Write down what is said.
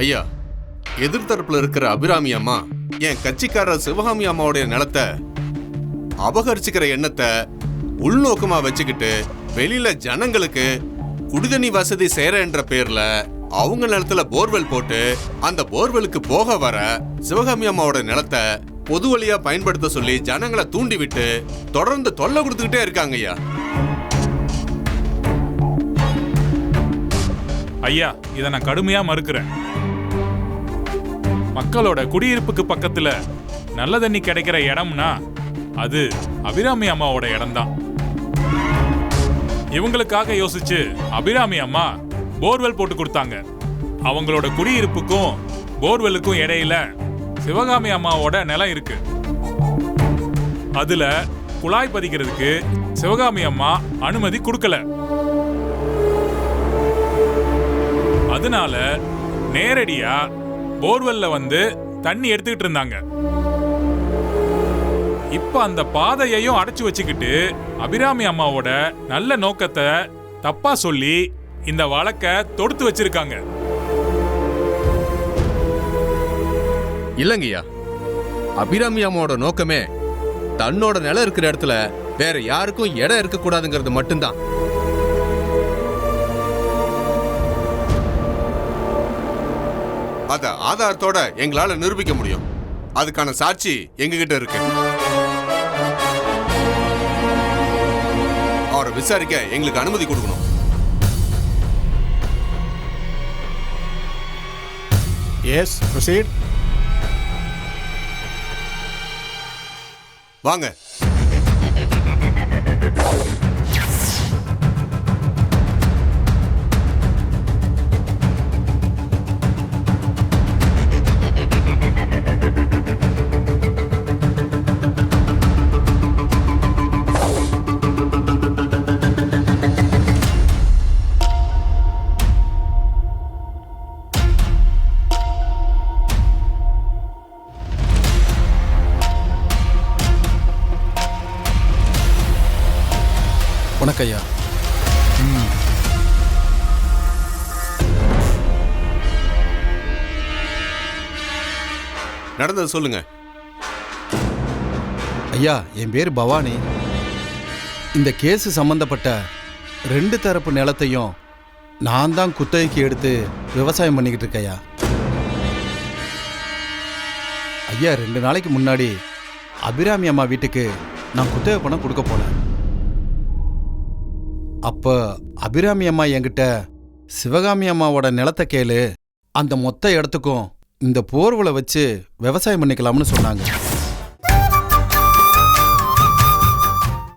ஐயா எதிர்த்தரப்புல இருக்கிற அபிராமி அம்மா என் கட்சிக்காரர் சிவகாமி அம்மாவுடைய நிலத்தை அபகரிச்சுக்கிற எண்ணத்தை உள்நோக்கமா வச்சுக்கிட்டு வெளியில ஜனங்களுக்கு குடிதண்ணி வசதி செய்யறன்ற பேர்ல அவங்க நிலத்துல போர்வெல் போட்டு அந்த போர்வெலுக்கு போக வர சிவகாமி அம்மாவோட நிலத்தை பொது வழியா பயன்படுத்த சொல்லி ஜனங்களை தூண்டி விட்டு தொடர்ந்து தொல்லை கொடுத்துக்கிட்டே இருக்காங்க ஐயா. ஐயா இதை நான் கடுமையா மறுக்கிறேன். மக்களோட குடியிருப்புக்கு பக்கத்துல நல்ல தண்ணி கிடைக்கிற இடம்னா அது அபிராமி அம்மாவோட இடம்தான். இவங்களுக்காக யோசிச்சு அபிராமி அம்மா போர்வெல் போட்டு கொடுத்தாங்க. அவங்களோட குடியிருப்புக்கும் போர்வெல்லுக்கும் இடையில சிவகாமி அம்மாவோட நிலம் இருக்கு. அதுல குழாய் பதிக்கிறதுக்கு சிவகாமி அம்மா அனுமதி கொடுக்கல. அதனால நேரடியா போர்வெல்ல வந்து தண்ணி எடுத்துக்கிட்டு இருந்தாங்க. இப்ப அந்த பாதையையும் அடைச்சு வச்சுக்கிட்டு அபிராமி அம்மாவோட நல்ல நோக்கத்தை தப்பா சொல்லி இந்த வழக்க தொடுத்து வச்சிருக்காங்க. இல்லைங்கய்யா. அபிராமி அம்மாவோட நோக்கமே தன்னோட நிலம் இருக்கிற இடத்துல வேற யாருக்கும் இடம் இருக்கக்கூடாதுங்கிறது மட்டும்தான். அத ஆதாரத்தோட எங்களால நிரூபிக்க முடியும். அதுக்கான சாட்சி எங்ககிட்ட இருக்கு. அவரை விசாரிக்க எங்களுக்கு அனுமதி கொடுக்கணும். எஸ் ப்ரொசீட் வாங்க. உனக்கு ஐயா. நடந்தது சொல்லுங்க. ஐயா என் பேர் பவானி. இந்த கேஸ் சம்பந்தப்பட்ட ரெண்டு தரப்பு நிலத்தையும் நான் தான் குத்தகைக்கு எடுத்து விவசாயம் பண்ணிக்கிட்டு இருக்கேயா ஐயா ரெண்டு நாளைக்கு முன்னாடி அபிராமி அம்மா வீட்டுக்கு நான் குத்தகை பணம் கொடுக்க போனேன். அப்ப அபிராமி அம்மா என்கிட்ட சிவகாமி அம்மாவோட நிலத்தை கேளு. அந்த மொத்த இடத்துக்கும் இந்த போர்வலை வச்சு விவசாயம் பண்ணிக்கலாம்னு சொன்னாங்க.